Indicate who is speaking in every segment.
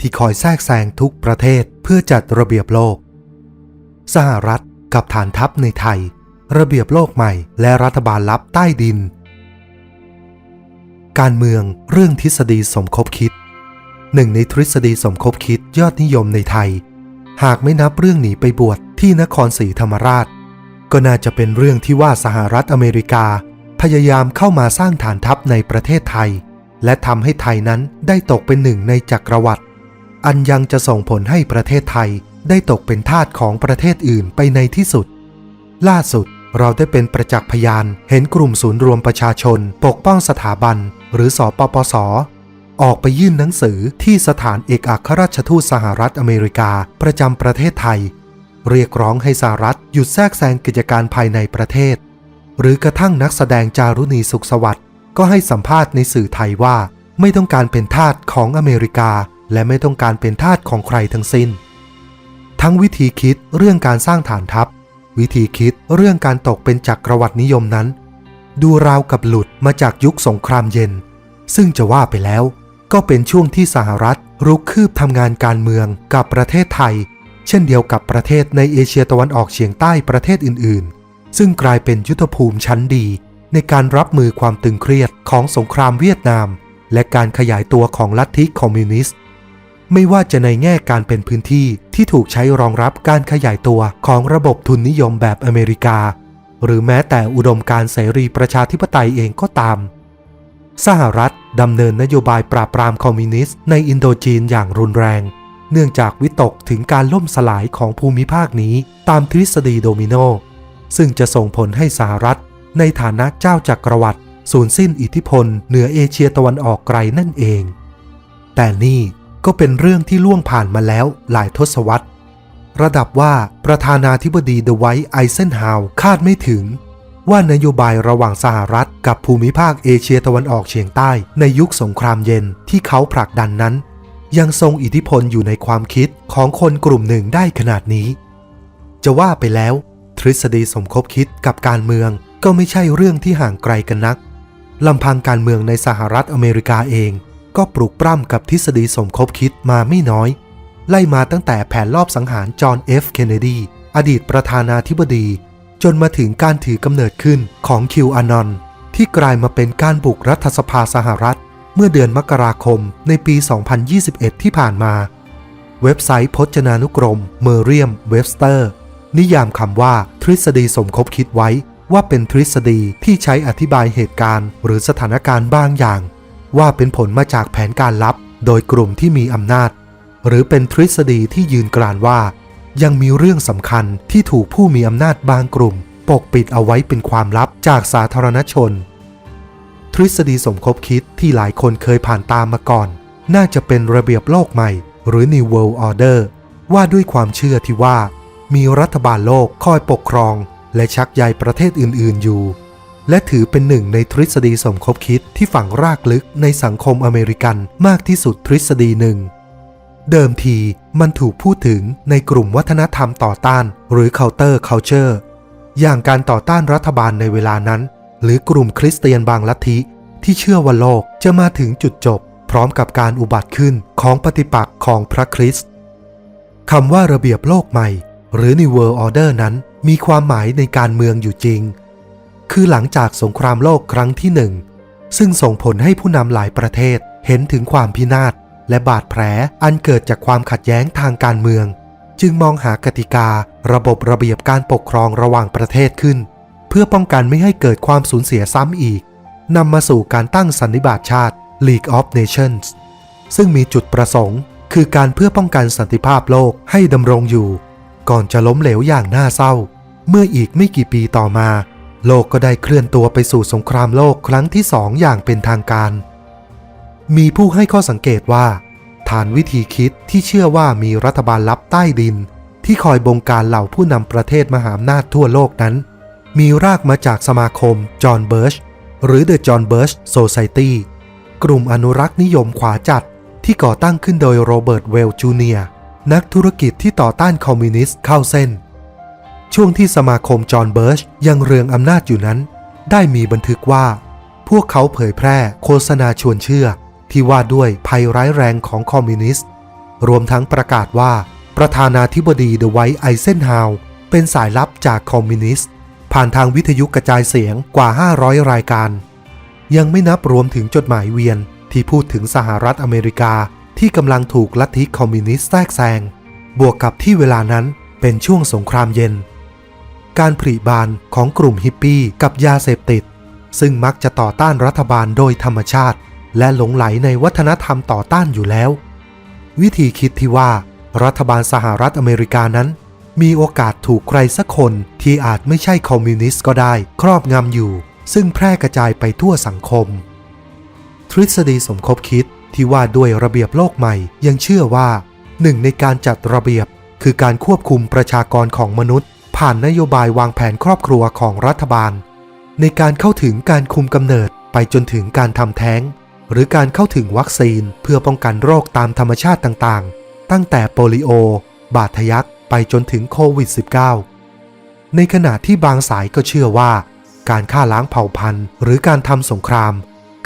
Speaker 1: ที่คอยแทรกแซงทุกประเทศเพื่อจัดระเบียบโลก สหรัฐกับฐานทัพในไทย ระเบียบโลกใหม่และรัฐบาลลับใต้ดิน การเมืองเรื่องทฤษฎีสมคบคิด หนึ่งในทฤษฎีสมคบคิดยอดนิยมในไทย หากไม่นับเรื่องหนีไปบวชที่นครศรีธรรมราช ก็น่าจะเป็นเรื่องที่ว่าสหรัฐอเมริกา พยายามเข้ามาสร้างฐานทัพในประเทศไทย และทำให้ไทยนั้นได้ตกเป็นหนึ่งในจักรวรรดิ อันยังจะส่งผลให้ประเทศไทยได้ตกเป็นทาสของประเทศอื่นไปในที่สุด ล่าสุดเราได้เป็นประจักษ์พยานเห็นกลุ่มศูนย์รวมประชาชน ปกป้องสถาบัน หรือสอปปส ออกไปยื่นหนังสือที่สถานเอกอัครราชทูตสหรัฐอเมริกาประจำประเทศไทย เรียกร้องให้สหรัฐหยุดแทรกแซงกิจการภายในประเทศ หรือกระทั่งนักแสดงจารุณีสุขสวัสดิ์ก็ให้สัมภาษณ์ในสื่อไทยว่า ไม่ต้องการเป็นทาสของอเมริกา และไม่ต้องการเป็นทาสของใครทั้งสิ้น ทั้งวิธีคิดเรื่องการสร้างฐานทัพ วิธีคิดเรื่องการตกเป็นจักรวรรดินิยมนั้น ดูราวกับหลุดมาจากยุคสงครามเย็น ซึ่งจะว่าไปแล้ว ก็เป็นช่วงที่สหรัฐรุกคืบทำงานการเมืองกับประเทศไทย เช่นเดียวกับประเทศในเอเชียตะวันออกเฉียงใต้ประเทศอื่นๆ ซึ่งกลายเป็นยุทธภูมิชั้นดีในการรับมือความตึงเครียดของสงครามเวียดนาม และการขยายตัวของลัทธิคอมมิวนิสต์ ไม่ว่าจะในแง่การเป็นพื้นที่ที่ถูกใช้รองรับการขยายตัวของระบบทุนนิยมแบบอเมริกา หรือแม้แต่อุดมการเสรีประชาธิปไตยเองก็ตาม สหรัฐดำเนินนโยบายปราบปรามคอมมิวนิสต์ในอินโดจีนอย่างรุนแรง เนื่องจากวิตกถึงการล่มสลายของภูมิภาคนี้ตามทฤษฎีโดมิโน ซึ่งจะส่งผลให้สหรัฐ ในฐานะเจ้าจักรวรรดิสูญสิ้นอิทธิพลเหนือเอเชียตะวันออกไกลนั่นเอง แต่นี่ ก็เป็นเรื่องที่ล่วงผ่านมาแล้วหลายทศวรรษ ระดับว่าประธานาธิบดีเดไวท์ไอเซนฮาวคาดไม่ถึง ว่านโยบายระหว่างสหรัฐกับภูมิภาคเอเชียตะวันออกเฉียงใต้ในยุคสงครามเย็นที่เขาผลักดันนั้น ยังทรงอิทธิพลอยู่ในความคิดของคนกลุ่มหนึ่งได้ขนาดนี้ จะว่าไปแล้ว ทฤษฎีสมคบคิดกับการเมืองก็ไม่ใช่เรื่องที่ห่างไกลกันนักลำพังการเมืองในสหรัฐอเมริกาเอง ก็ปลุกปล้ำกับทฤษฎีสมคบคิดมาไม่น้อย ไล่มาตั้งแต่แผนลอบสังหารจอห์นเอฟเคนเนดี อดีตประธานาธิบดี จนมาถึงการถือกำเนิดขึ้นของคิวอานอนที่กลายมาเป็นการบุกรัฐสภาสหรัฐ เมื่อเดือนมกราคมในปี 2021 ที่ผ่านมา เว็บไซต์พจนานุกรม เมอร์เรียมเว็บสเตอร์ นิยามคำว่าทฤษฎีสมคบคิดไว้ว่าเป็นทฤษฎีที่ใช้อธิบายเหตุการณ์ หรือสถานการณ์บางอย่าง ว่าเป็นผลมาจากแผนการลับโดยกลุ่มที่มีอำนาจ หรือเป็นทฤษฎีที่ยืนกรานว่า ยังมีเรื่องสำคัญที่ถูกผู้มีอำนาจบางกลุ่ม ปกปิดเอาไว้เป็นความลับจากสาธารณชน ทฤษฎีสมคบคิดที่หลายคนเคยผ่านตามมาก่อน น่าจะเป็นระเบียบโลกใหม่ หรือ New World Order ว่าด้วยความเชื่อที่ว่า มีรัฐบาลโลกคอยปกครอง และชักใยประเทศอื่น ๆ อยู่ และถือเป็นหนึ่งในทฤษฎีสมคบคิดที่ฝังรากลึกในสังคมอเมริกันมากที่สุดทฤษฎีหนึ่ง เดิมทีมันถูกพูดถึงในกลุ่มวัฒนธรรมต่อต้าน หรือ counter culture อย่างการต่อต้านรัฐบาลในเวลานั้น หรือกลุ่มคริสเตียนบางลัทธิ ที่เชื่อว่าโลกจะมาถึงจุดจบ พร้อมกับการอุบัติขึ้นของปฏิปักษ์ของพระคริสต์คำว่าระเบียบโลกใหม่ หรือ New World Order นั้นมีความหมายในการเมืองอยู่จริง คือหลังจากสงครามโลกครั้งที่หนึ่งซึ่งส่งผลให้ผู้นำหลายประเทศเห็นถึงความพินาศและบาดแผลอันเกิดจากความขัดแย้งทางการเมือง จึงมองหากติการะบบระเบียบการปกครองระหว่างประเทศขึ้น เพื่อป้องกันไม่ให้เกิดความสูญเสียซ้ำอีกนำมาสู่การตั้งสันนิบาตชาติ League of Nations ซึ่งมีจุดประสงค์ คือการเพื่อป้องกันสันติภาพโลกให้ดำรงอยู่ ก่อนจะล้มเหลวอย่างน่าเศร้า เมื่ออีกไม่กี่ปีต่อมา โลกก็ได้เคลื่อนตัวไปสู่สงครามโลกครั้งที่สองอย่างเป็นทางการ มีผู้ให้ข้อสังเกตว่า ฐานวิธีคิดที่เชื่อว่ามีรัฐบาลลับใต้ดิน ที่คอยบงการเหล่าผู้นำประเทศมหาอำนาจทั่วโลกนั้น มีรากมาจากสมาคมจอห์นเบิร์ชหรือ The John Birch Society กลุ่มอนุรักษ์นิยมขวาจัดที่ก่อตั้งขึ้นโดยโรเบิร์ตเวลจูเนียนักธุรกิจที่ต่อต้านคอมมิวนิสต์เข้าเส้น ช่วงที่สมาคมจอห์นเบิร์ชยังเรืองอำนาจอยู่นั้น ได้มีบันทึกว่า พวกเขาเผยแพร่โฆษณาชวนเชื่อ ที่ว่าด้วยภัยร้ายแรงของคอมมิวนิสต์ รวมทั้งประกาศว่า ประธานาธิบดีเดอะไวท์ไอเซนฮาวเป็นสายลับจากคอมมิวนิสต์ ผ่านทางวิทยุกระจายเสียงกว่า 500 รายการ ยังไม่นับรวมถึงจดหมายเวียนที่พูดถึงสหรัฐอเมริกาที่กำลังถูกลัทธิคอมมิวนิสต์แทรกแซงบวกกับที่เวลานั้นเป็นช่วงสงครามเย็น การผลิบานของกลุ่มฮิปปี้กับยาเสพติด ซึ่งมักจะต่อต้านรัฐบาลโดยธรรมชาติ และหลงไหลในวัฒนธรรมต่อต้านอยู่แล้ว วิธีคิดที่ว่ารัฐบาลสหรัฐอเมริกานั้น มีโอกาสถูกใครสักคนที่อาจไม่ใช่คอมมิวนิสต์ก็ได้ ครอบงำอยู่ ซึ่งแพร่กระจายไปทั่วสังคม ทฤษฎีสมคบคิดที่ว่าด้วยระเบียบโลกใหม่ยังเชื่อว่าหนึ่งในการจัดระเบียบคือการควบคุมประชากรของมนุษย์ ผ่านนโยบายวางแผนครอบครัวของรัฐบาล ในการเข้าถึงการคุมกำเนิดไปจนถึงการทำแท้ง หรือการเข้าถึงวัคซีนเพื่อป้องกันโรคตามธรรมชาติต่างๆ ตั้งแต่โปลิโอ บาดทะยักไปจนถึงโควิด -19 ในขณะที่บางสายก็เชื่อว่า การฆ่าล้างเผ่าพันธุ์ หรือการทำสงคราม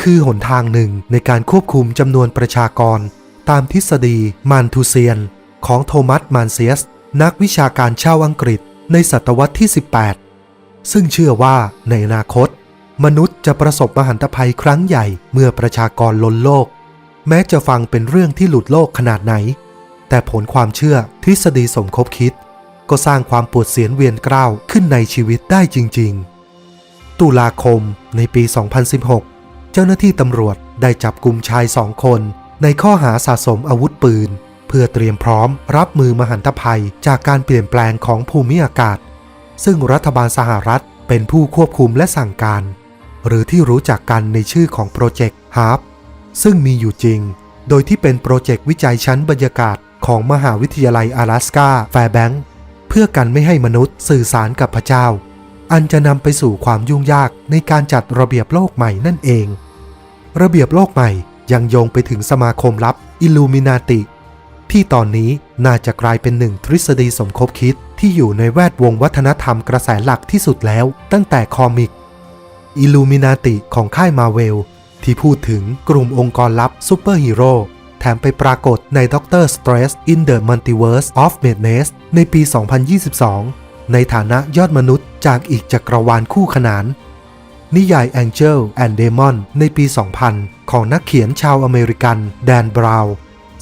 Speaker 1: คือหนทางหนึ่งในการควบคุมจำนวนประชากร ตามทฤษฎีมันทูเซียน ของโทมัสมานเซียส นักวิชาการชาวอังกฤษ ในศตวรรษที่ 18 ซึ่งเชื่อว่าในอนาคต มนุษย์จะประสบมหันตภัยครั้งใหญ่เมื่อประชากรล้นโลก แม้จะฟังเป็นเรื่องที่หลุดโลกขนาดไหน แต่ผลความเชื่อทฤษฎีสมคบคิด ก็สร้างความปวดเสียนเวียนกล้าวขึ้นในชีวิตได้จริง ๆ ตุลาคมในปี 2016 เจ้าหน้าที่ตำรวจได้จับกลุ่มชายสองคนในข้อหาสะสมอาวุธปืน เพื่อเตรียมพร้อมรับมือมหันตภัยจากการเปลี่ยนแปลงของภูมิอากาศ ซึ่งรัฐบาลสหรัฐเป็นผู้ควบคุมและสั่งการ หรือที่รู้จักกันในชื่อของโปรเจกต์ฮาร์ปซึ่งมีอยู่จริง โดยที่เป็นโปรเจกต์วิจัยชั้นบรรยากาศของมหาวิทยาลัย阿拉สกาแฟร์แบงค์เพื่อกันไม่ให้มนุษย์สื่อสารกับพระเจ้า อันจะนำไปสู่ความยุ่งยากในการจัดระเบียบโลกใหม่นั่นเอง ระเบียบโลกใหม่ยังโยงไปถึงสมาคมลับอิลูมินาติ ที่ตอนนี้น่าจะกลายเป็นหนึ่งทฤษฎีสมคบคิดที่อยู่ในแวดวงวัฒนธรรมกระแสหลักที่สุดแล้ว ตั้งแต่คอมิกอิลูมินาติของค่ายมาเวล ที่พูดถึงกลุ่มองค์กรลับซูเปอร์ฮีโร่แถมไปปรากฏใน Doctor Strange in the Multiverse of Madness ในปี 2022 ในฐานะยอดมนุษย์จากอีกจักรวาลคู่ขนาน นิยาย Angel and Demon ในปี 2000 ของนักเขียนชาวอเมริกัน แดนบราวน์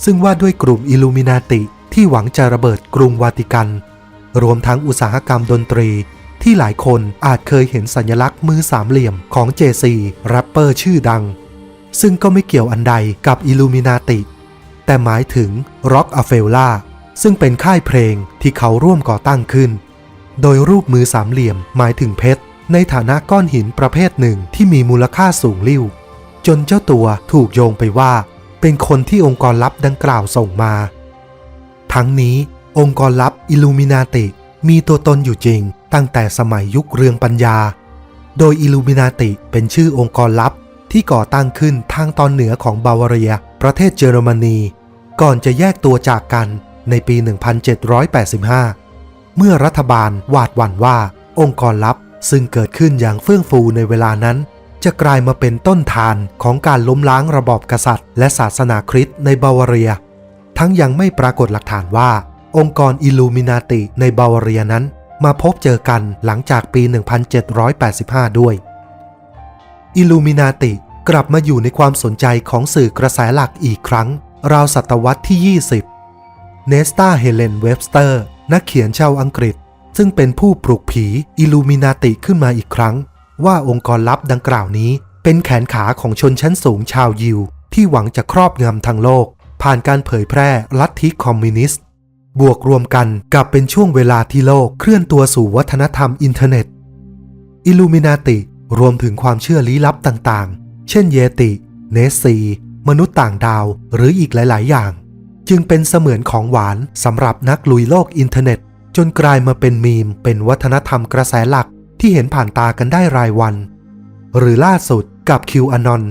Speaker 1: ซึ่งว่าด้วยกลุ่มอิลูมินาติที่หวังจะระเบิดกรุงวาติกัน รวมทั้งอุตสาหกรรมดนตรี ที่หลายคนอาจเคยเห็นสัญลักษณ์มือสามเหลี่ยมของ JC แรปเปอร์ชื่อดัง ซึ่งก็ไม่เกี่ยวอันใดกับอิลูมินาติ แต่หมายถึง Rock a f e l l a ซึ่งเป็นค่ายเพลงที่เขาร่วมก่อตั้งขึ้น โดยรูปมือสามเหลี่ยมหมายถึงเพชร ในฐานะก้อนหินประเภทหนึ่งที่มีมูลค่าสูงลิ่ว จนเจ้าตัวถูกโยงไปว่า เป็นคนที่องค์กรลับดังกล่าวส่งมา ทั้งนี้องค์กรลับอิลูมินาติมีตัวตนอยู่จริง ตั้งแต่สมัยยุคเรืองปัญญา โดยอิลูมินาติเป็นชื่อองค์กรลับที่ก่อตั้งขึ้นทางตอนเหนือของบาวาเรีย ประเทศเยอรมนี ก่อนจะแยกตัวจากกันในปี 1785 เมื่อรัฐบาลวาดหวั่นว่าองค์กรลับซึ่งเกิดขึ้นอย่างเฟื่องฟูในเวลานั้น จะกลายมาเป็นต้นทานของการล้มล้างระบอบกษัตริย์ และศาสนาคริสต์ในบาวาเรีย ทั้งยังไม่ปรากฏหลักฐานว่า องค์กรอิลูมินาติในบาวาเรียนั้น มาพบเจอกันหลังจากปี 1785 ด้วย อิลูมินาติกลับมาอยู่ในความสนใจของสื่อกระแสหลักอีกครั้ง ราวศตวรรษที่ 20 เนสตาเฮเลนเวบสเตอร์ นักเขียนชาวอังกฤษ ซึ่งเป็นผู้ปลุกผีอิลูมินาติขึ้นมาอีกครั้ง ว่าองค์กรลับดังกล่าวนี้ เป็นแขนขาของชนชั้นสูงชาวยิว ที่หวังจะครอบงำทั้งโลก ผ่านการเผยแพร่ลัทธิคอมมิวนิสต์ บวกรวมกันกับเป็นช่วงเวลาที่โลกเคลื่อนตัวสู่วัฒนธรรมอินเทอร์เน็ต อิลูมินาติรวมถึงความเชื่อลี้ลับต่างๆ เช่นเยติ เนสซี มนุษย์ต่างดาว หรืออีกหลาย ๆ อย่างจจึงเป็นเสมือนของหวานสำหรับนักลุยโลกอินเทอร์เน็ต จนกลายมาเป็นมีม เป็นวัฒนธรรมกระแสหลัก ที่เห็นผ่านตากันได้รายวัน หรือล่าสุดกับคิวอานอน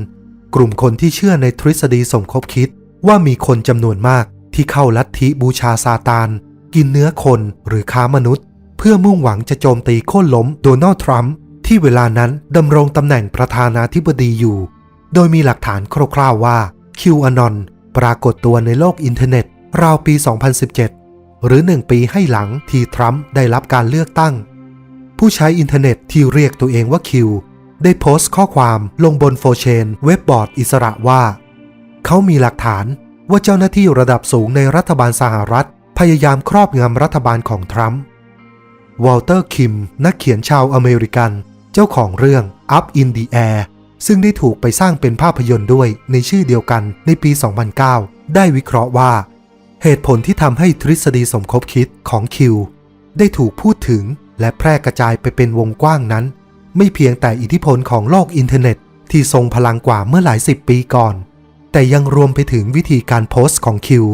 Speaker 1: กลุ่มคนที่เชื่อในทฤษฎีสมคบคิดว่ามีคนจำนวนมากที่เข้าลัทธิบูชาซาตาน กินเนื้อคนหรือค้ามนุษย์ เพื่อมุ่งหวังจะโจมตีโค่นล้มโดนัลด์ทรัมป์ที่เวลานั้นดำรงตำแหน่งประธานาธิบดีอยู่ โดยมีหลักฐานคร่าวๆว่าคิวอานอนปรากฏตัวในโลกอินเทอร์เน็ต ราวปี 2017 หรือ1ปีให้หลังที่ทรัมป์ได้รับการเลือกตั้ง ผู้ใช้อินเทอร์เน็ตที่เรียกตัวเองว่าคิว ได้โพสต์ข้อความลงบนโฟเชนเว็บบอร์ดอิสระว่า เขามีหลักฐานว่าเจ้าหน้าที่ระดับสูงในรัฐบาลสหรัฐ พยายามครอบงำรัฐบาลของทรัมป์วอลเตอร์คิม นักเขียนชาวอเมริกัน เจ้าของเรื่อง Up in the Air ซึ่งได้ถูกไปสร้างเป็นภาพยนตร์ด้วยในชื่อเดียวกันในปี 2009 ได้วิเคราะห์ว่า เหตุผลที่ทำให้ทฤษฎีสมคบคิดของคิว ได้ถูกพูดถึง และแพร่กระจายไปเป็นวงกว้างนั้น ไม่เพียงแต่อิทธิพลของโลกอินเทอร์เน็ต ที่ทรงพลังกว่าเมื่อหลายสิบปีก่อน แต่ยังรวมไปถึงวิธีการโพสต์ของคิว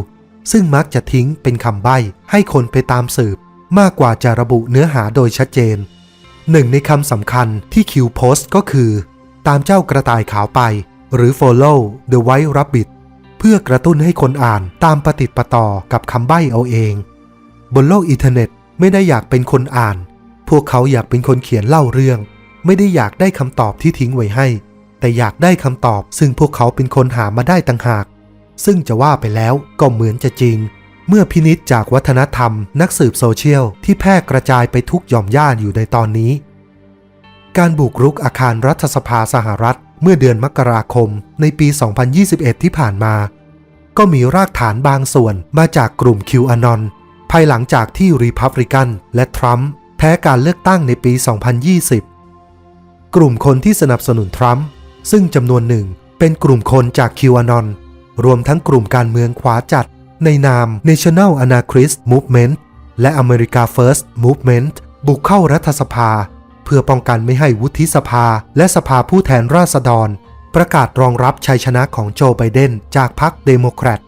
Speaker 1: ซึ่งมักจะทิ้งเป็นคำใบ้ให้คนไปตามสืบ มากกว่าจะระบุเนื้อหาโดยชัดเจน หนึ่งในคำสำคัญที่คิวโพสต์ก็คือ ตามเจ้ากระต่ายขาวไป หรือ follow the white rabbit เพื่อกระตุ้นให้คนอ่านตามประติดปต่อกับคำใบ้เอาเอง บนโลกอินเทอร์เน็ตไม่ได้อยากเป็นคนอ่าน พวกเขาอยากเป็นคนเขียนเล่าเรื่อง ไม่ได้อยากได้คำตอบที่ทิ้งไว้ให้ แต่อยากได้คำตอบ ซึ่งพวกเขาเป็นคนหามาได้ต่างหาก ซึ่งจะว่าไปแล้วก็เหมือนจะจริง เมื่อพินิษจากวัฒนธรรม นักสืบโซเชียลที่แพร่กระจายไปทุกหย่อมย่านอยู่ในตอนนี้ การบุกรุกอาคารรัฐสภาสหรัฐ เมื่อเดือนมกราคม ในปี 2021 ที่ผ่านมา ก็มีรากฐานบางส่วนมาจากกลุ่มคิวอานอนภายหลังจากที่รีพับลิกันและทรัมป์ แพ้การเลือกตั้งในปี 2020 กลุ่มคนที่สนับสนุนทรัมป์ซึ่งจำนวนหนึ่งเป็นกลุ่มคนจากคิวอานอน รวมทั้งกลุ่มการเมืองขวาจัด ในนาม National Anarchist Movement และ America First Movement บุกเข้ารัฐสภา เพื่อป้องกันไม่ให้วุฒิสภาและสภาผู้แทนราษฎร ประกาศรองรับชัยชนะของโจไบเดนจากพรรคเดโมแครต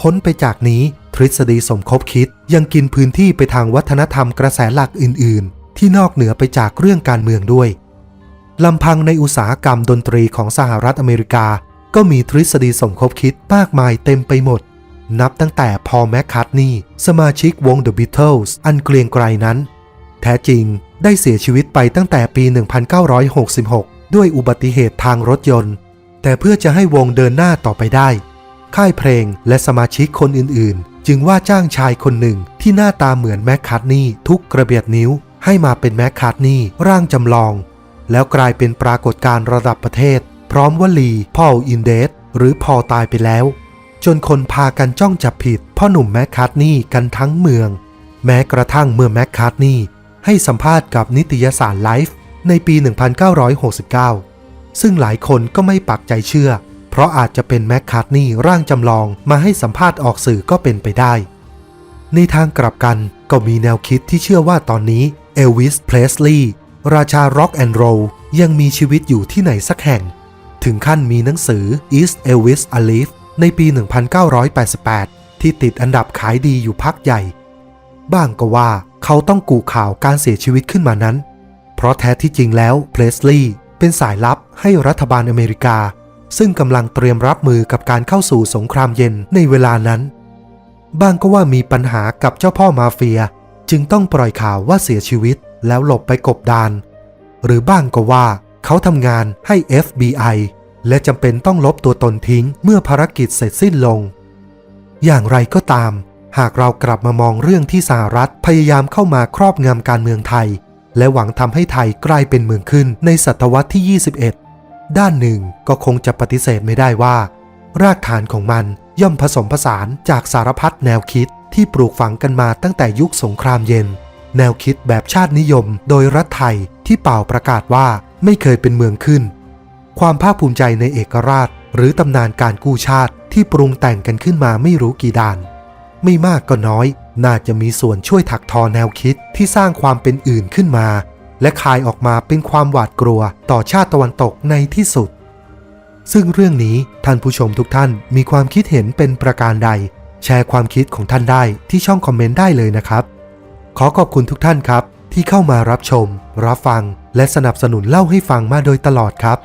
Speaker 1: พ้นไปจากนี้ ทฤษฎีสมคบคิดยังกินพื้นที่ไปทางวัฒนธรรมกระแสหลักอื่น ๆ ที่นอกเหนือไปจากเรื่องการเมืองด้วยลำพังในอุตสาหกรรมดนตรีของสหรัฐอเมริกา ก็มีทฤษฎีสมคบคิดมากมายเต็มไปหมด นับตั้งแต่พอลแมคคาร์ทนีย์สมาชิกวง The Beatles อันเกรียงไกรนั้น แท้จริงได้เสียชีวิตไปตั้งแต่ปี 1966 ด้วยอุบัติเหตุทางรถยนต์ แต่เพื่อจะให้วงเดินหน้าต่อไปได้ ค่ายเพลง และสมาชิกคนอื่นๆ จึงว่าจ้างชายคนหนึ่งที่หน้าตาเหมือนแมคคาร์ทนีย์ทุกกระเบียดนิ้ว ให้มาเป็นแมคคาร์ทนีร่างจำลอง แล้วกลายเป็นปรากฏการณ์ระดับประเทศ พร้อมวลีพอลอินเดสหรือพอตายไปแล้ว จนคนพากันจ้องจับผิดพ่อหนุ่มแมคคาร์ทนีกันทั้งเมือง แม้กระทั่งเมื่อแมคคาร์ทนีให้สัมภาษณ์กับนิตยสารไลฟ์ในปี 1969 ซึ่งหลายคนก็ไม่ปักใจเชื่อ เพราะอาจจะเป็นแมคคาร์ทนีย์ร่างจำลองมาให้สัมภาษณ์ออกสื่อก็เป็นไปได้ ในทางกลับกันก็มีแนวคิดที่เชื่อว่าตอนนี้เอลวิสเพลสลีย์ราชาร็อกแอนด์โรลยังมีชีวิตอยู่ที่ไหนสักแห่ง ถึงขั้นมีหนังสือ Is Elvis Alive ในปี 1988 ที่ติดอันดับขายดีอยู่พักใหญ่ บ้างก็ว่าเขาต้องกูข่าวการเสียชีวิตขึ้นมานั้น เพราะแท้ที่จริงแล้วเพลสลีย์เป็นสายลับให้รัฐบาลอเมริกา ซึ่งกำลังเตรียมรับมือกับการเข้าสู่สงครามเย็นในเวลานั้น บางก็ว่ามีปัญหากับเจ้าพ่อมาเฟีย จึงต้องปล่อยข่าวว่าเสียชีวิตแล้วหลบไปกบดาน หรือบ้างก็ว่าเขาทำงานให้ FBI และจำเป็นต้องลบตัวตนทิ้งเมื่อภารกิจเสร็จสิ้นลง อย่างไรก็ตาม หากเรากลับมามองเรื่องที่สหรัฐพยายามเข้ามาครอบงำการเมืองไทย และหวังทำให้ไทยกลายเป็นเมืองขึ้นในศตวรรษที่ 21 ด้านหนึ่งก็คงจะปฏิเสธไม่ได้ว่า รากฐานของมันย่อมผสมผสานจากสารพัดแนวคิดที่ปลูกฝังกันมาตั้งแต่ยุคสงครามเย็น แนวคิดแบบชาตินิยม โดยรัฐไทยที่เป่าประกาศว่าไม่เคยเป็นเมืองขึ้น ความภาคภูมิใจในเอกราช หรือตำนานการกู้ชาติที่ปรุงแต่งกันขึ้นมาไม่รู้กี่ด่าน ไม่มากก็น้อย น่าจะมีส่วนช่วยถักทอแนวคิดที่สร้างความเป็นอื่นขึ้นมา และคายออกมาเป็นความหวาดกลัวต่อชาติตะวันตกในที่สุด ซึ่งเรื่องนี้ท่านผู้ชมทุกท่านมีความคิดเห็นเป็นประการใด แชร์ความคิดของท่านได้ที่ช่องคอมเมนต์ได้เลยนะครับ ขอขอบคุณทุกท่านครับ ที่เข้ามารับชม รับฟัง และสนับสนุนเล่าให้ฟังมาโดยตลอดครับ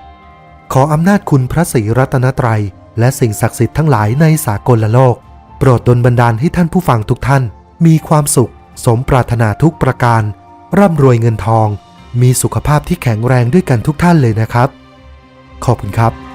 Speaker 1: ขออำนาจคุณพระศรีรัตนตรัย และสิ่งศักดิ์สิทธิ์ทั้งหลายในสากลโลก โปรดดลบันดาลให้ท่านผู้ฟังทุกท่าน มีความสุข สมปรารถนาทุกประการ ร่ำรวยเงินทอง มีสุขภาพที่แข็งแรงด้วยกันทุกท่านเลยนะครับ ขอบคุณครับ